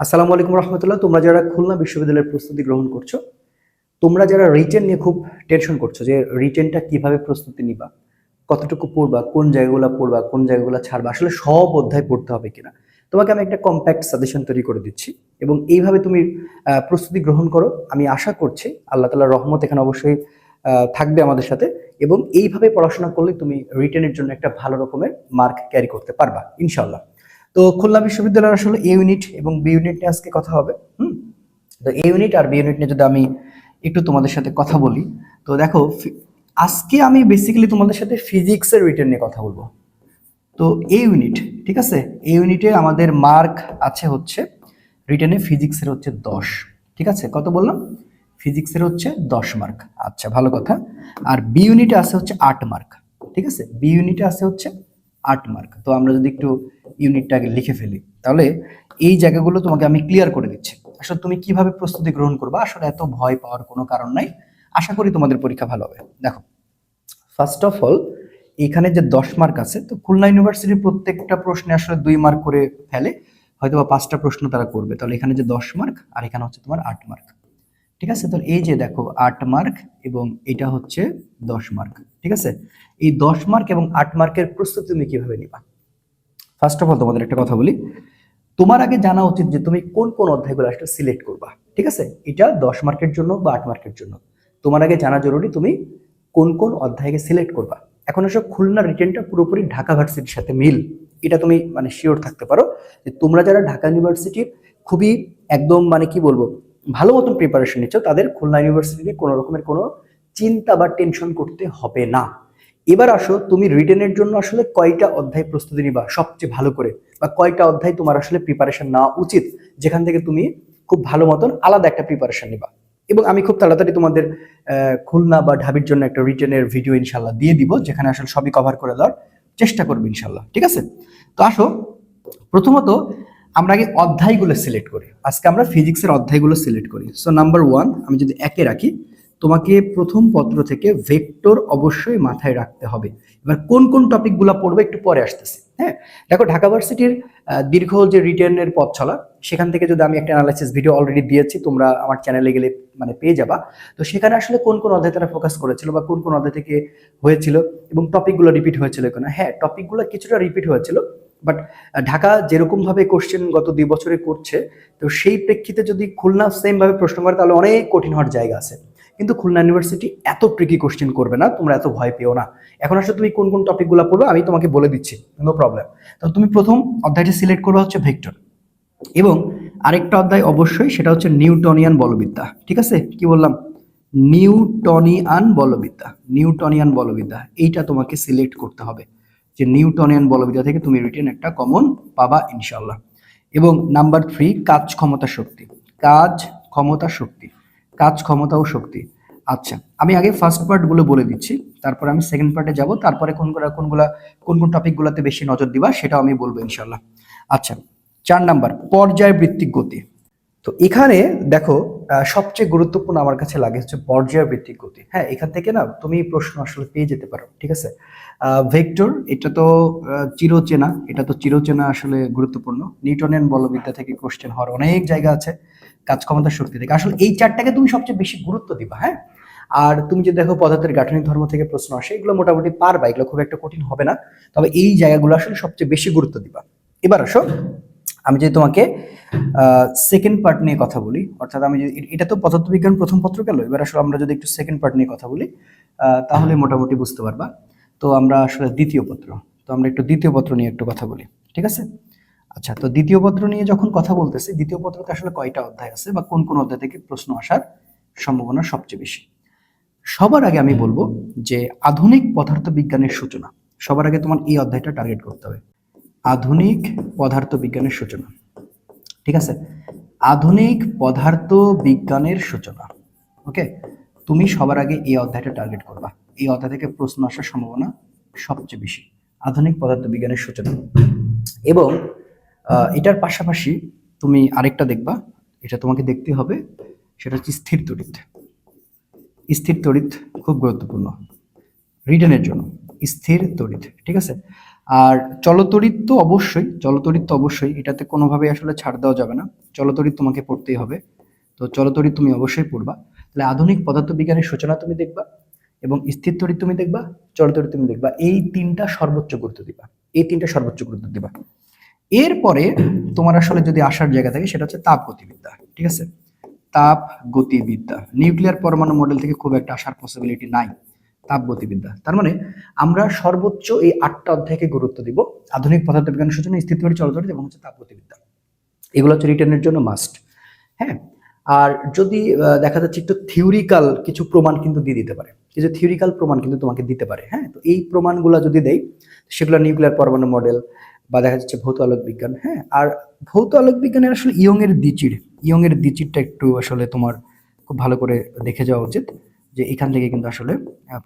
আসসালামু আলাইকুম রহমতুল্লাহ। তোমরা যারা খুলনা বিশ্ববিদ্যালয়ের প্রস্তুতি গ্রহণ করছ, তোমরা যারা রিটেন নিয়ে খুব টেনশন করছ যে রিটেনটা কীভাবে প্রস্তুতি নিবা, কতটুকু পড়বা, কোন জায়গাগুলো পড়বা, কোন জায়গাগুলো ছাড়বা, আসলে সব অধ্যায় পড়তে হবে কিনা, তোমাকে আমি একটা কম্প্যাক্ট সাজেশন তৈরি করে দিচ্ছি এবং এইভাবে তুমি প্রস্তুতি গ্রহণ করো। আমি আশা করছি আল্লাহ তালার রহমত এখানে অবশ্যই থাকবে আমাদের সাথে এবং এইভাবে পড়াশোনা করলে তুমি রিটেনের জন্য একটা ভালো রকমের মার্ক ক্যারি করতে পারবা ইনশাল্লাহ তো খুলনা বিশ্ববিদ্যালয়ের আসলে এ ইউনিট এবং বি ইউনিট নিয়ে আজকে কথা হবে, হুম? তো এ ইউনিট আর বি ইউনিট নিয়ে যদি আমি একটু তোমাদের সাথে কথা বলি, তো দেখো আজকে আমি বেসিক্যালি তোমাদের সাথে ফিজিক্সের রিটার্ন নিয়ে কথা বলব। তো এই ইউনিট ঠিক আছে? এই ইউনিটে আমাদের মার্ক আছে হচ্ছে রিটার্নে ফিজিক্সের হচ্ছে দশ, ঠিক আছে? কত বললাম? ফিজিক্সের হচ্ছে দশ মার্ক আচ্ছা ভালো কথা। আর বি ইউনিটে আছে হচ্ছে আট মার্ক ঠিক আছে? বি ইউনিটে আছে হচ্ছে আট মার্ক তো আমরা যদি একটু ইউনিটটা আগে লিখে ফেলি, তাহলে এই জায়গাগুলো তোমাকে আমি ক্লিয়ার করে দিচ্ছি। আসলে তুমি কীভাবে প্রস্তুতি গ্রহণ করবে? আসলে এত ভয় পাওয়ার কোনো কারণ নাই। আশা করি তোমাদের পরীক্ষা ভালো হবে। দেখো ফার্স্ট অফ অল এখানে যে দশ মার্ক আছে, তো খুলনা ইউনিভার্সিটির প্রত্যেকটা প্রশ্নে আসলে দুই মার্ক করে ফেলে হয়তো বা পাঁচটা প্রশ্ন তারা করবে। তাহলে এখানে যে দশ মার্ক আর এখানে হচ্ছে তোমার আট মার্ক ঠিক আছে? তো এই যে দেখো আট মার্ক এবং এটা হচ্ছে দশ মার্ক, ঠিক আছে? এই দশ মার্ক এবং আট মার্কের প্রস্তুতি তুমি কীভাবে নিবা? ফার্স্ট অফ অল তোমাদের একটা কথা বলি। তোমার আগে জানা উচিত যে তুমি কোন কোন অধ্যায়গুলো আসলে সিলেক্ট করবা, ঠিক আছে? এটা দশ মার্কের জন্য বা আট মার্কের জন্য। তোমার আগে জানা জরুরি তুমি কোন কোন অধ্যায়কে সিলেক্ট করবা। এখন এসব খুলনা রিটেনটা পুরোপুরি ঢাকা ভার্সিটির সাথে মিল। এটা তুমি মানে শিওর থাকতে পারো যে তোমরা যারা ঢাকা ইউনিভার্সিটির খুবই একদম মানে কি বলব ভালো মতন প্রিপারেশন নিচ্ছ, তাদের খুলনা ইউনিভার্সিটিতে কোনো রকমের কোনো চিন্তা বা টেনশন করতে হবে না। এবার আসো, তুমি রিটেনের জন্য আসলে কয়টা অধ্যায় প্রস্তুতি নিবা সবচেয়ে ভালো করে? বা কয়টা অধ্যায় তোমার আসলে প্রিপারেশন নেওয়া উচিত? যেখান থেকে তুমি খুব ভালো মতন আলাদা একটা প্রিপারেশন নিবা। এবং আমি খুব তাড়াতাড়ি তোমাদের খুলনা বা ঢাবির জন্য একটা রিটেনের ভিডিও ইনশাল্লাহ দিয়ে দিব, যেখানে আসলে সবই কভার করে দেওয়ার চেষ্টা করবে ইনশাল্লাহ ঠিক আছে? তো আসো, প্রথমত আমরা আগে অধ্যায়গুলো সিলেক্ট করি। আজকে আমরা ফিজিক্সের অধ্যায়গুলো সিলেক্ট করি। সো নাম্বার ওয়ান আমি যদি একে রাখি, তোমাকে প্রথম পত্র থেকে ভেক্টর অবশ্যই মাথায় রাখতে হবে। এবার কোন কোন টপিকগুলো পড়বে একটু পরে আসতেছি হ্যাঁ? দেখো, ঢাকা ভার্সিটির দীর্ঘ যে রিটার্নের পথ চলা, সেখান থেকে যদি আমি একটা অ্যানালাইসিস ভিডিও অলরেডি দিয়েছি, তোমরা আমার চ্যানেলে গেলে মানে পেয়ে যাবা। তো সেখানে আসলে কোন কোন অধ্যায় তারা ফোকাস করেছিল বা কোন কোন অধ্যায় থেকে হয়েছিল এবং টপিকগুলো রিপিট হয়েছিল কিনা? হ্যাঁ টপিকগুলো কিছুটা রিপিট হয়েছিল। বাট ঢাকা যেরকম ভাবে কোশ্চেন গত দুই বছরে করছে, তো সেই প্রেক্ষিতে যদি খুলনা সেম ভাবে প্রশ্ন করে, তাহলে অনেক কঠিন হওয়ার জায়গা আছে। কিন্তু খুলনা ইউনিভার্সিটি এত ট্রিকি কোশ্চেন করবে না, তোমরা এত ভয় পেও না। এখন আসলে তুমি কোন কোন টপিকগুলো পড়বে, আমি তোমাকে বলে দিচ্ছি নো প্রবলেম তো তুমি প্রথম অধ্যায়টি সিলেক্ট করবে হচ্ছে ভেক্টর এবং আরেকটা অধ্যায় অবশ্যই, সেটা হচ্ছে নিউটনিয়ান বলবিদ্যা। ঠিক আছে? কি বললাম? নিউটনিয়ান বলবিদ্যা। নিউটনিয়ান বলবিদ্যা। এইটা তোমাকে সিলেক্ট করতে হবে। যে নিউটনিয়ান বলবিদ্যা থেকে তুমি রিটেন একটা কমন পাবা ইনশাল্লাহ এবং নাম্বার থ্রি কাজ ক্ষমতা শক্তি। কাজ ক্ষমতা শক্তি। কাজ ক্ষমতা ও শক্তি। আচ্ছা আমি আগে ফার্স্ট পার্টগুলো বলে দিচ্ছি, তারপর আমি সেকেন্ড পার্টে যাব, তারপরে কোনগুলা কোনগুলা কোন কোন টপিকগুলোতে বেশি নজর দিবা সেটাও আমি বলব ইনশাল্লাহ আচ্ছা চার নাম্বার পর্যায়বৃত্তিক গতি। তো এখানে দেখো সবচেয়ে গুরুত্বপূর্ণ আমার কাছে লাগে হচ্ছে পর্যায়বৃত্তিক গতি। হ্যাঁ এখান থেকে না তুমি প্রশ্ন আসলে পেয়ে যেতে পারো, ঠিক আছে? ভেক্টর, এটা তো চিরচেনা, এটা তো চিরচেনা আসলে গুরুত্বপূর্ণ। নিউটনিয়ান বলবিদ্যা থেকে কোশ্চেন হওয়ার অনেক জায়গা আছে, কাজ ক্ষমতা শক্তি থেকে। আসলে এই চারটাকে তুমি সবচেয়ে বেশি গুরুত্ব দিবা হ্যাঁ? আর তুমি যদি দেখো পদার্থের গাঠনিক ধর্ম থেকে প্রশ্ন আসে, এগুলো মোটামুটি পারবা, এগুলো খুব একটা কঠিন হবে না। তবে এই জায়গাগুলো আসলে সবচেয়ে বেশি গুরুত্ব দিবা। এবার আসো। আমি যদি তোমাকে সেকেন্ড পার্ট নিয়ে কথা বলি, অর্থাৎ আমি যদি, এটা তো পদার্থবিজ্ঞান প্রথম পত্র গেল এবার আসলে আমরা যদি একটু সেকেন্ড পার্ট নিয়ে কথা বলি তাহলে মোটামুটি বুঝতে পারবা। তো আমরা আসলে দ্বিতীয় পত্র, তো আমরা একটু দ্বিতীয় পত্র নিয়ে একটু কথা বলি, ঠিক আছে? আচ্ছা তো দ্বিতীয় পত্র নিয়ে যখন কথা বলতেছি, দ্বিতীয় পত্রতে আসলে কয়টা অধ্যায় আছে বা কোন কোন অধ্যায় থেকে প্রশ্ন আসার সম্ভাবনা সবচেয়ে বেশি? সবার আগে আমি বলব যে আধুনিক পদার্থবিজ্ঞানের সূচনা, সবার আগে তোমার এই অধ্যায়টা টার্গেট করতে হবে। আধুনিক পদার্থ বিজ্ঞানের সূচনা। ঠিক আছে? আধুনিক পদার্থ বিজ্ঞানের সূচনা। ওকে? তুমি সবার আগে এই অধ্যায়টা টার্গেট করবা। এই অধ্যায় থেকে প্রশ্ন আসার সম্ভাবনা সবচেয়ে বেশি। আধুনিক পদার্থ বিজ্ঞানের সূচনা। এবং এটার পাশাপাশি তুমি আরেকটা দেখবা। এটা তোমাকে দেখতে হবে। সেটা হচ্ছে স্থির তড়িৎ। স্থির তড়িৎ খুব গুরুত্বপূর্ণ। রিটার্নের জন্য। স্থির তড়িৎ। ঠিক আছে? আর চলতড়িৎ তো অবশ্যই চলতড়িৎ তো অবশ্যই, এটাতে কোনোভাবে আসলে ছাড় দেওয়া যাবে না। চলতরিৎ তোমাকে পড়তেই হবে। তো চলতরিত তুমি অবশ্যই পড়বা। তাহলে আধুনিক পদার্থবিজ্ঞানের সূচনা তুমি দেখবা এবং স্থির তড়িৎ তুমি দেখবা চলতরিৎ তুমি দেখবা। এই তিনটা সর্বোচ্চ গুরুত্ব দিবা। এই তিনটা সর্বোচ্চ গুরুত্ব দিবা। এরপরে তোমার আসলে যদি আসার জায়গা থাকে, সেটা হচ্ছে তাপ গতিবিদ্যা, ঠিক আছে? তাপ গতিবিদ্যা। নিউক্লিয়ার পরমাণু মডেল থেকে খুব একটা আসার পসিবিলিটি নাই। তাপ গতিবিদ্যা। তার মানে আমরা সর্বোচ্চ এই আটটা অধ্যায়কে গুরুত্ব দিব। আধুনিক পদার্থবিজ্ঞানের সূচনা স্থিতিবাড়ি চলতরিৎ এবং হচ্ছে তাপ গতিবিদ্যা। এগুলো হচ্ছে রিটার্নের জন্য মাস্ট হ্যাঁ? আর যদি দেখা যাচ্ছে একটু থিওরিক্যাল কিছু প্রমাণ কিন্তু দিয়ে দিতে পারে। কিছু থিওরিক্যাল প্রমাণ কিন্তু তোমাকে দিতে পারে হ্যাঁ? তো এই প্রমাণগুলো যদি দেয় সেগুলো নিউক্লিয়ার পরমাণু মডেল বা দেখা যাচ্ছে ভৌত আলোক বিজ্ঞান হ্যাঁ? আর ভৌত আলোক বিজ্ঞানের আসলে ইয়ং এর দ্বিচির ইয়ং এর দ্বিচিরটা একটু আসলে তোমার খুব ভালো করে দেখে যাওয়া উচিত। যে এখান থেকে কিন্তু আসলে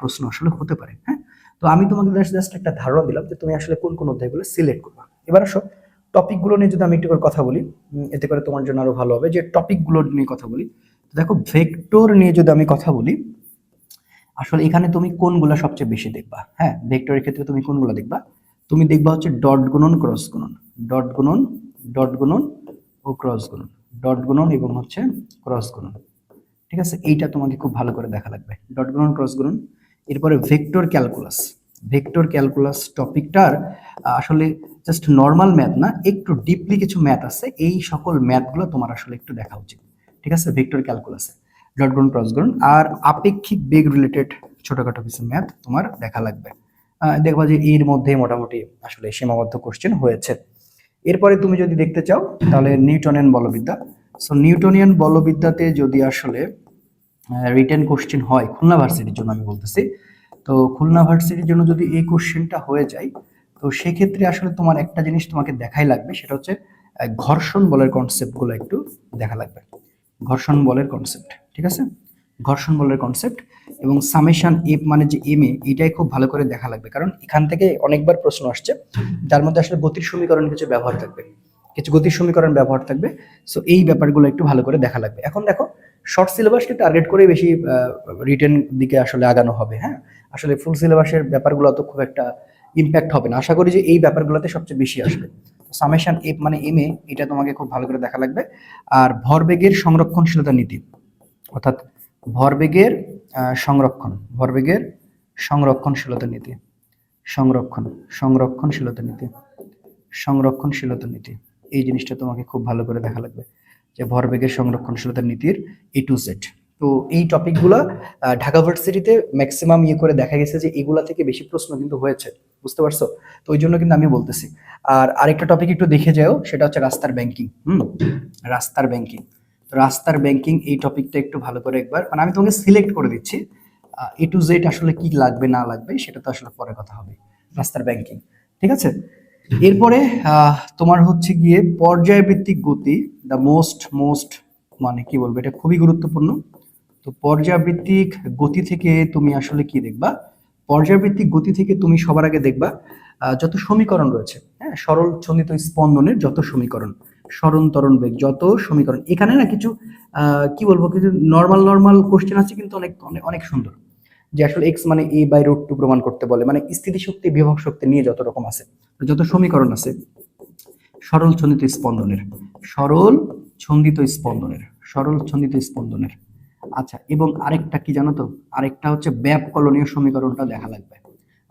প্রশ্ন আসলে হতে পারে হ্যাঁ? তো আমি তোমাকে জাস্ট একটা ধারণা দিলাম যে তুমি আসলে কোন কোন অধ্যায়গুলো সিলেক্ট করবা। এবার আসো টপিকগুলো নিয়ে যদি আমি একটু করে কথা বলি এতে করে তোমার জন্য আরও ভালো হবে। যে টপিকগুলো নিয়ে কথা বলি দেখো ভেক্টর নিয়ে যদি আমি কথা বলি, আসলে এখানে তুমি কোনগুলো সবচেয়ে বেশি দেখবা হ্যাঁ? ভেক্টরের ক্ষেত্রে তুমি কোনগুলো দেখবা? তুমি দেখবা হচ্ছে ডট গুণন ক্রস গুণন। ডট গুণন ডট গুণন ও ক্রস গুণন। ডট গুণন এবং হচ্ছে ক্রস গুণন। ঠিক আছে? এইটা তোমাকে খুব ভালো করে দেখা লাগবে। ডট গুণন ক্রস গুণন এরপরে ভেক্টর ক্যালকুলাস। ভেক্টর ক্যালকুলাস টপিকটার আসলে জাস্ট নর্মাল ম্যাথ না, একটু ডিপলি কিছু ম্যাথ আছে। এই সকল ম্যাথগুলো তোমার আসলে একটু দেখা উচিত। ঠিক আছে? ভেক্টর ক্যালকুলাসে ডট গুণ ক্রস গুণ আর আপেক্ষিক বেগ রিলেটেড ছোটখাটো কিছু ম্যাথ তোমার দেখা লাগবে। দেখবা যে এর মধ্যে মোটামুটি আসলে সীমাবদ্ধ কোশ্চেন হয়েছে। এরপরে তুমি যদি দেখতে চাও, তাহলে নিউটনিয়ান বলবিদ্যা সো নিউটনিয়ান বলবিদ্যাতে যদি আসলে রিটেন কোশ্চেন হয় খুলনা ভার্সিটির জন্য আমি বলতেছি, তো খুলনা ভার্সিটির জন্য যদি এই কোশ্চেনটা হয়ে যায়, তো সেক্ষেত্রে আসলে তোমার একটা জিনিস তোমাকে দেখাই লাগবে, সেটা হচ্ছে ঘর্ষণ বলের কনসেপ্টগুলো একটু দেখা লাগবে। ঘর্ষণ বলের কনসেপ্ট ঠিক আছে? ঘর্ষণ বলের কনসেপ্ট এবং সামেশন এফ মানে যে এম এ, এটাই খুব ভালো করে দেখা লাগবে। কারণ এখান থেকে অনেকবার প্রশ্ন আসছে, যার মধ্যে আসলে গতির সমীকরণ কিছু ব্যবহার থাকবে। কিছু গতির সমীকরণ ব্যবহার থাকবে। সো এই ব্যাপারগুলো একটু ভালো করে দেখা লাগবে। এখন দেখো শর্ট সিলেবাসকে টার্গেট করে বেশি রিটেন দিকে আসলে আগানো হবে হ্যাঁ? আসলে ফুল সিলেবাসের ব্যাপারগুলো তো খুব একটা ইম্প্যাক্ট হবে না। আশা করি যে এই ব্যাপারগুলোতে সবচেয়ে বেশি আসবে। সামেশন এফ মানে এম এ এটা তোমাকে খুব ভালো করে দেখা লাগবে। আর ভরবেগের সংরক্ষণশীলতা নীতি, অর্থাৎ ভরবেগের সংরক্ষণ, ভরবেগের সংরক্ষণশীলতা নীতি, সংরক্ষণ, সংরক্ষণশীলতা নীতি সংরক্ষণশীলতা নীতি। এই জিনিসটা তোমাকে খুব ভালো করে দেখা লাগবে, যে ভরবেগের সংরক্ষণশীলতা নীতির এ টু জেড তো এই টপিকগুলো ঢাকা ভার্সিটিতে ম্যাক্সিমাম ইয়ে করে দেখা গেছে যে এগুলা থেকে বেশি প্রশ্ন কিন্তু হয়েছে, বুঝতে পারছ? তো ওই জন্য কিন্তু আমি বলতেছি। আর আরেকটা টপিক একটু দেখে যাও, সেটা হচ্ছে রাস্তার ব্যাংকিং হুম? রাস্তার ব্যাংকিং রাস্তার ব্যাংকিং এই টপিকটা একটু ভালো করে একবার মানে আমি তোমাকে সিলেক্ট করে দিচ্ছি এ টু জেড আসলে কি লাগবে, না লাগবে, সেটা তো আসলে পরে কথা হবে, রাস্তার ব্যাংকিং ঠিক আছে? এরপরে তোমার হচ্ছে গিয়ে পর্যায়ভিত্তিক গতি দ্য মোস্ট মোস্ট মানে কি বলব, এটা খুবই গুরুত্বপূর্ণ। তো পর্যায়ভিত্তিক গতি থেকে তুমি আসলে কি দেখবা? পর্যায়ভিত্তিক গতি থেকে তুমি সবার আগে দেখবা যত সমীকরণ রয়েছে হ্যাঁ সরল ছন্দিত স্পন্দনের যত সমীকরণ সরণ ত্বরণ বেগ যত সমীকরণ, এখানে না কিছু কি বলব, কিছু নর্মাল নর্মাল কোশ্চেন আছে কিন্তু অনেক অনেক সুন্দর। যে আসলে এক্স মানে এ বাই রুট টু প্রমাণ করতে বলে। মানে স্থিতিশক্তি, বিভব শক্তি নিয়ে যত রকম আছে, যত সমীকরণ আছে, সরল ছন্দিত স্পন্দনের, সরল ছন্দিত স্পন্দনের, সরল ছন্দিত স্পন্দনের। আচ্ছা এবং আরেকটা কি জানো তো? আরেকটা হচ্ছে ব্যবকলনীয় সমীকরণটা দেখা লাগবে।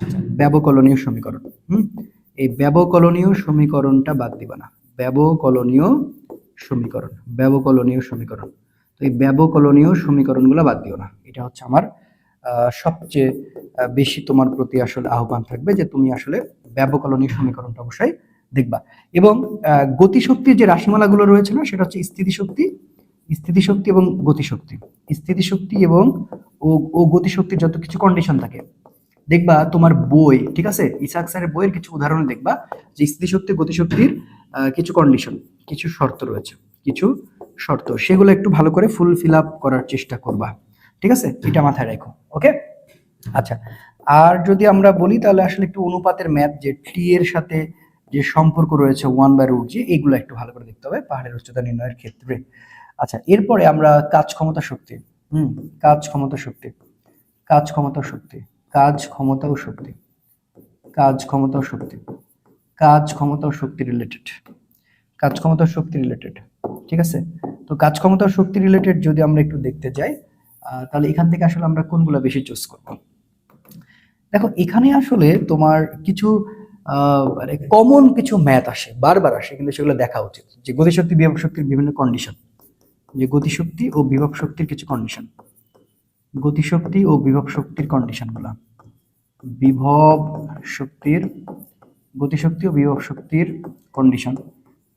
আচ্ছা ব্যবকলনীয় সমীকরণ, হুম? এই ব্যবকলনীয় সমীকরণটা বাদ দিবা না। ব্যবকলনীয় সমীকরণ ব্যবকলনীয় সমীকরণ। তো এই ব্যবকলনীয় সমীকরণগুলো বাদ দিও না। এটা হচ্ছে আমার সবচেয়ে বেশি তোমার প্রতি আসলে আহ্বান থাকবে যে তুমি আসলে ব্যবকলনীয় সমীকরণটা অবশ্যই দেখবা। এবং গতিশক্তির যে রাশিমালাগুলো রয়েছে না, সেটা হচ্ছে স্থিতিশক্তি স্থিতিশক্তি এবং গতিশক্তি। স্থিতিশক্তি এবং ও ও গতিশক্তির যত কিছু কন্ডিশন থাকে, দেখবা তোমার বই, ঠিক আছে? ইসাক স্যারের বইয়ের কিছু উদাহরণ দেখবা যে স্থিতিশক্তি, গতিশক্তির কিছু কন্ডিশন কিছু শর্ত রয়েছে, কিছু শর্ত। সেগুলো একটু ভালো করে ফুল ফিল আপ করার চেষ্টা করবা। ঠিক আছে? এটা মাথায় রাখো ওকে আচ্ছা আর যদি আমরা বলি তাহলে আসলে একটু অনুপাতের ম্যাথ যে টি এর সাথে যে সম্পর্ক রয়েছে ওয়ান বাই রুট জি এগুলো একটু ভালো করে দেখতে হবে, পাহাড়ের উচ্চতা নির্ণয়ের ক্ষেত্রে। আচ্ছা এরপরে আমরা কাজ ক্ষমতা শক্তি, হুম, কাজ ক্ষমতা শক্তি, কাজ ক্ষমতা শক্তি, কাজ ক্ষমতা ও শক্তি, কাজ ক্ষমতা ও শক্তি, কাজ ক্ষমতা ও শক্তি রিলেটেড কাজ ক্ষমতা শক্তি রিলেটেড ঠিক আছে? তো কাজ ক্ষমতা শক্তি রিলেটেড যদি আমরা একটু দেখতে যাই তাহলে এখান থেকে আসলে আমরা কোনগুলো বেশি চুজ করব? দেখো, এখানে আসলে তোমার কিছু মানে কমন কিছু ম্যাথ আসে, বারবার আসে, কিন্তু সেগুলো দেখা উচিত। যে গতিশক্তি, বিভব শক্তির বিভিন্ন কন্ডিশন যে গতিশক্তি ও বিভব শক্তির কিছু কন্ডিশন গতিশক্তি ও বিভব শক্তির কন্ডিশনগুলো বিভব শক্তির, গতিশক্তি ও বিভব শক্তির কন্ডিশন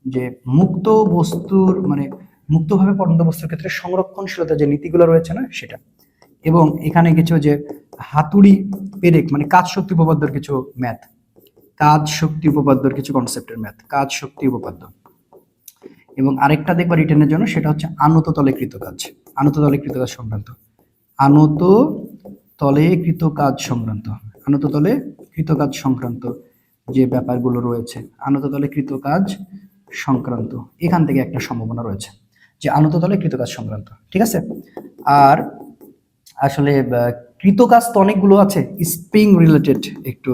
যে মুক্ত বস্তুর মানে মুক্তভাবে পড়ন্ত বস্তুর ক্ষেত্রে সংরক্ষণশীলতা যে নীতিগুলো রয়েছে না, সেটা। এবং এখানে কিছু যে হাতুড়ি পেরেক মানে কাজ শক্তি উপপাদ্যর কিছু ম্যাথ, কাজ শক্তি উপপাদ্যর কিছু কনসেপ্টের ম্যাথ, কাজ শক্তি উপপাদ্য। এবং আরেকটা দেখবা রিটার্নের জন্য, সেটা হচ্ছে আনত তলে কৃত কাজ, আনত তলে কৃত কাজ সংক্রান্ত। আনত তলে কৃত কাজ সংক্রান্ত, আনত তলে কৃত কাজ সংক্রান্ত যে ব্যাপারগুলো রয়েছে, আনত তলে কৃত কাজ সংক্রান্ত। এখান থেকে একটা সম্ভাবনা রয়েছে। যে আনত তলে কৃতকাজ সংক্রান্ত, ঠিক আছে? আর আসলে কৃতকাজ তো অনেকগুলো আছে স্প্রিং রিলেটেড একটু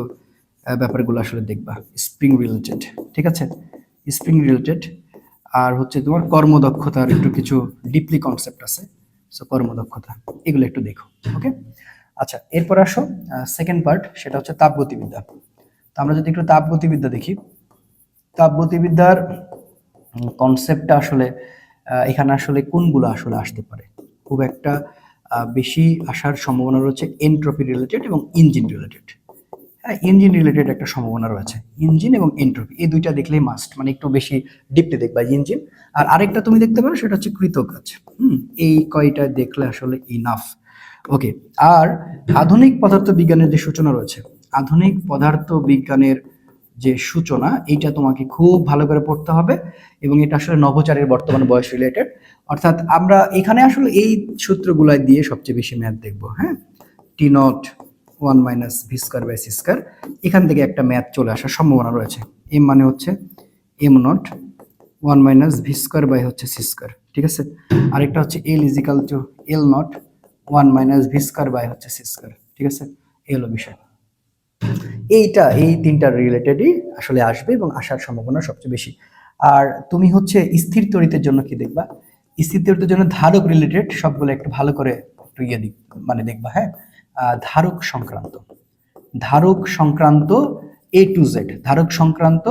ব্যাপারগুলো আসলে দেখবা স্প্রিং রিলেটেড ঠিক আছে? স্প্রিং রিলেটেড আর হচ্ছে তোমার কর্মদক্ষতার একটু কিছু ডিপলি কনসেপ্ট আছে সো কর্মদক্ষতা, এগুলো একটু দেখো ওকে আচ্ছা এরপর আসো সেকেন্ড পার্ট সেটা হচ্ছে তাপগতিবিদ্যা। তো আমরা যদি একটু তাপগতিবিদ্যা দেখি, তাপগতিবিদ্যার কনসেপ্টটা আসলে এখানে আসলে কোনগুলো আসলে আসতে পারে? খুব একটা বেশি আসার সম্ভাবনা রয়েছে এনট্রপি রিলেটেড এবং ইঞ্জিন রিলেটেড হ্যাঁ ইঞ্জিন রিলেটেড একটা সম্ভাবনা রয়েছে। ইঞ্জিন এবং এনট্রপি এই দুইটা দেখলেই মাস্ট মানে একটু বেশি ডিপলি দেখবা ইঞ্জিন আর আরেকটা তুমি দেখতে পারো, সেটা হচ্ছে কৃতকাজ হুম, এই কয়টা দেখলে আসলে ইনাফ ওকে আর আধুনিক পদার্থ বিজ্ঞানের যে সূচনা রয়েছে, আধুনিক পদার্থ বিজ্ঞানের যে সূচনা, এইটা তোমাকে খুব ভালো করে পড়তে হবে এবং এটা আসলে নভোচারের বর্তমান বয়স রিলেটেড অর্থাৎ আমরা এখানে আসলে এই সূত্রগুলাই দিয়ে সবচেয়ে বেশি ম্যাথ দেখব হ্যাঁ? T not one minus V square by C square এখান থেকে একটা ম্যাথ চলে আসার সম্ভাবনা রয়েছে। এম মানে হচ্ছে M not one minus V square by হচ্ছে সি স্কোয়ার ঠিক আছে? আরেকটা হচ্ছে L equal to L not one minus V square by হচ্ছে সি স্কোয়ার ঠিক আছে? হলো বিষয়। এইটা, এই তিনটা রিলেটেডই আসলে আসবে এবং আসার সম্ভাবনা সবচেয়ে বেশি। আর তুমি হচ্ছে স্থির তড়িতের জন্য কি দেখবা? স্থির তড়িতের জন্য ধারক রিলেটেড সবগুলো একটু ভালো করে একটু ইয়ে মানে দেখবা হ্যাঁ? ধারক সংক্রান্ত। ধারক সংক্রান্ত এ টু জেড ধারক সংক্রান্ত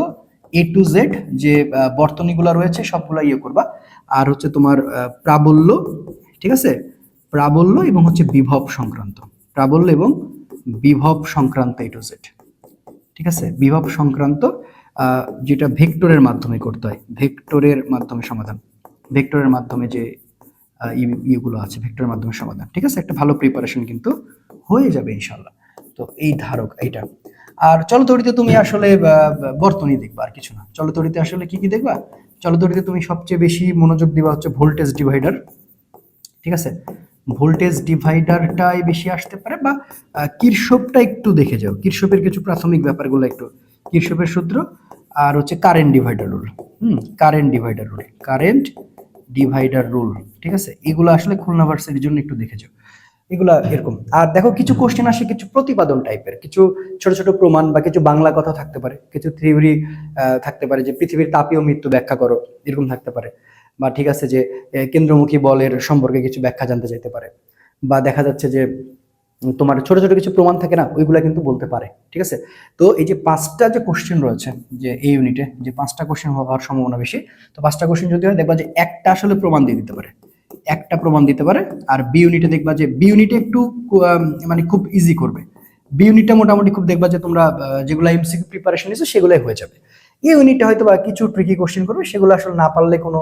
এ টু জেড যে বর্তনীগুলো রয়েছে, সবগুলো ইয়ে করবা। আর হচ্ছে তোমার প্রাবল্য, ঠিক আছে? প্রাবল্য এবং হচ্ছে বিভব সংক্রান্ত। প্রাবল্য এবং বিভব সংক্রান্ত এ টু জেড ঠিক আছে? বিভব সংক্রান্ত যেটা ভেক্টরের মাধ্যমে করতে হয়। ভেক্টরের মাধ্যমে সমাধান। ভেক্টরের মাধ্যমে যে ইয়েগুলো আছে, ভেক্টরের মাধ্যমে সমাধান। ঠিক আছে? একটা ভালো প্রিপারেশন কিন্তু হয়ে যাবে ইনশাল্লাহ তো এই ধারক, এইটা। আর চলতরিতে তুমি আসলে বর্তনী দেখবা আর কিছু না। চলতরিতে আসলে কি কি দেখবা? চলতরিতে তুমি সবচেয়ে বেশি মনোযোগ দিবা হচ্ছে ভোল্টেজ ডিভাইডার ঠিক আছে? ভোল্টেজ ডিভাইডারটাই বেশি আসতে পারে বা কিরশোফটা একটু দেখে যাও। কিরশোফের কিছু প্রাথমিক ব্যাপারগুলো একটু কিরশোফের সূত্র আর হচ্ছে কারেন্ট ডিভাইডার রুল হুম current divider rule current divider rule ঠিক আছে? এগুলো আসলে খুলনা ভার্সিটির জন্য একটু দেখে যাও। এগুলা এরকম। আর দেখো, কিছু কোশ্চেন আসে কিছু প্রতিপাদন টাইপের কিছু ছোট ছোট প্রমাণ বা কিছু বাংলা কথা থাকতে পারে। কিছু থিওরি থাকতে পারে যে পৃথিবীর তাপীয় মৃত্যু ব্যাখ্যা করো, এরকম থাকতে পারে। বা ঠিক আছে যে কেন্দ্রমুখী বলের সম্পর্কে কিছু ব্যাখ্যা জানতে চাইতে পারে। বা দেখা যাচ্ছে যে তোমার ছোট ছোট কিছু প্রমাণ থাকে না, ওইগুলা কিন্তু বলতে পারে, ঠিক আছে? তো এই যে পাঁচটা যে কোশ্চেন রয়েছে, যে এই ইউনিটে যে পাঁচটা কোশ্চেন হওয়ার সম্ভাবনা বেশি, তো পাঁচটা কোশ্চেন যদি হয়, দেখবা যে একটা আসলে প্রমাণ দিয়ে দিতে পারে। একটা প্রমাণ দিতে পারে, আর বি ইউনিটে দেখবা যে বি ইউনিটে একটু মানে খুব ইজি করবে। বি ইউনিটটা মোটামুটি খুব দেখবা যে তোমরা যেগুলো এমসিকিউ প্রিপারেশন নিছো, সেগুলোই হয়ে যাবে। এই ইউনিটটা হয়তো বা কিছু ট্রিকি কোশ্চেন করবে, সেগুলো আসলে না পারলে কোনো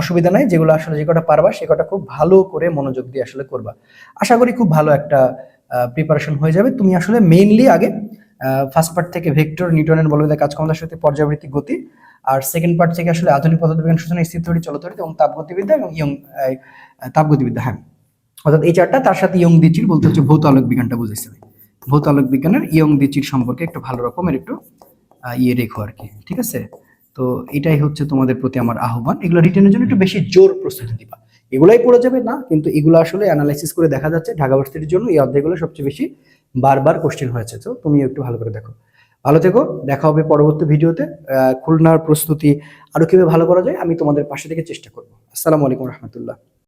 অসুবিধা নাই, যেগুলো আসলে যে কটা পারবা সে কটা খুব ভালো করে মনোযোগ দিয়ে আসলে করবা। আশা করি খুব ভালো একটা প্রিপারেশন হয়ে যাবে। তুমি আসলে মেইনলি আগে ফার্স্ট পার্ট থেকে ভেক্টর নিউটনের বলবিদ্যা কাজ ক্ষমতার সাথে পর্যাবৃত্তিক গতি, আর সেকেন্ড পার্ট থেকে আসলে আধুনিক পদার্থবিজ্ঞান সূচনা, স্থির তড়ি চলতড়িৎ এবং তাপগতিবিদ্যা এবং ইয়ং তাপগতিবিদ্যা হ্যাঁ। অর্থাৎ এই চারটা, তার সাথে ইয়ং দিচির বলতে হচ্ছে ভৌত আলোক বিজ্ঞানটা বুঝেছি ভৌত আলোক বিজ্ঞানের ইয়ং দিচির সম্পর্কে একটু ভালো রকমের একটু ইয়ে রেখো আর কি, ঠিক আছে? তো এটাই হচ্ছে তোমাদের প্রতি আমার আহ্বান। এগুলো রিটার্নের জন্য একটু বেশি জোর প্রস্তুতি দিবা এগুলাই পড়ে যাবে না, কিন্তু এগুলো আসলে অ্যানালাইসিস করে দেখা যাচ্ছে ঢাকা ভার্সিটির জন্য এই অধ্যায়গুলো সবচেয়ে বেশি বারবার কোশ্চেন হয়েছে। তো তুমি একটু ভালো করে দেখো। ভালো থেকো, দেখা হবে পরবর্তী ভিডিওতে। খুলনার প্রস্তুতি আরও কীভাবে ভালো করা যায় আমি তোমাদের পাশে থেকে চেষ্টা করব। আসসালামু আলাইকুম রহমতুল্লাহ।